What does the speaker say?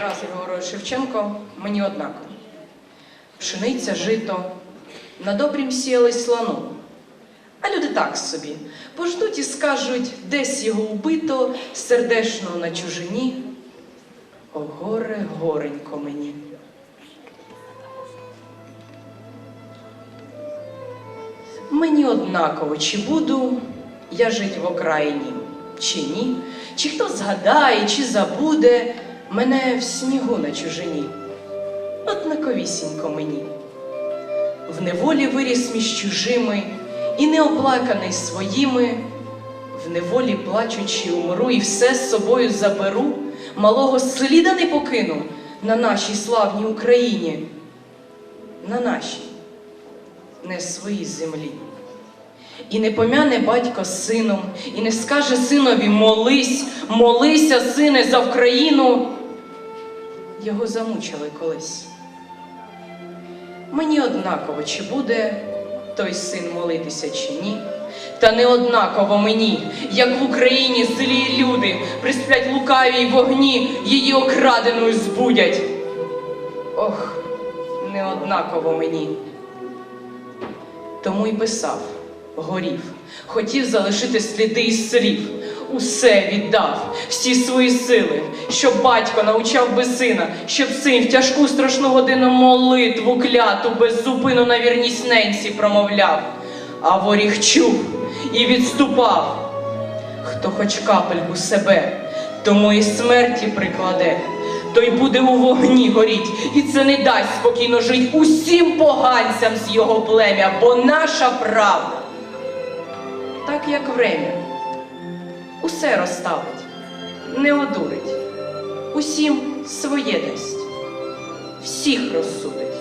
Тарас Григорович Шевченко, мені однаково. Пшениця, жито, на добрім сіяли слону. А люди так собі пождуть і скажуть, десь його убито, сердешно на чужині. О, горе, горенько мені. Мені однаково, чи буду я жить в окраїні, чи ні, чи хто згадає, чи забуде мене в снігу на чужині. Однаковісінько мені. В неволі виріс між чужими і неоплаканий своїми, в неволі плачучи умру, і все з собою заберу, малого сліда не покину на нашій славній Україні, на нашій, не своїй землі. І не пом'яне батько сином, і не скаже синові молись, молися, сине, за Вкраїну. Його замучили колись. Мені однаково, чи буде той син молитися, чи ні. Та не однаково мені, як в Україні злі люди присплять лукавій вогні, її окраденою збудять. Ох, не однаково мені. Тому й писав, горів, хотів залишити сліди із слів, усе віддав, всі свої сили, щоб батько навчав би сина, щоб син в тяжку страшну годину молитву кляту без зупину на вірність ненці промовляв, а воріг чув і відступав. Хто хоч капельку себе, тому і смерті прикладе, той буде у вогні горіть, і це не дасть спокійно жить усім поганцям з його плем'я, бо наша правда, так як время, усе розставить, не одурить, усім своє дасть, всіх розсудить.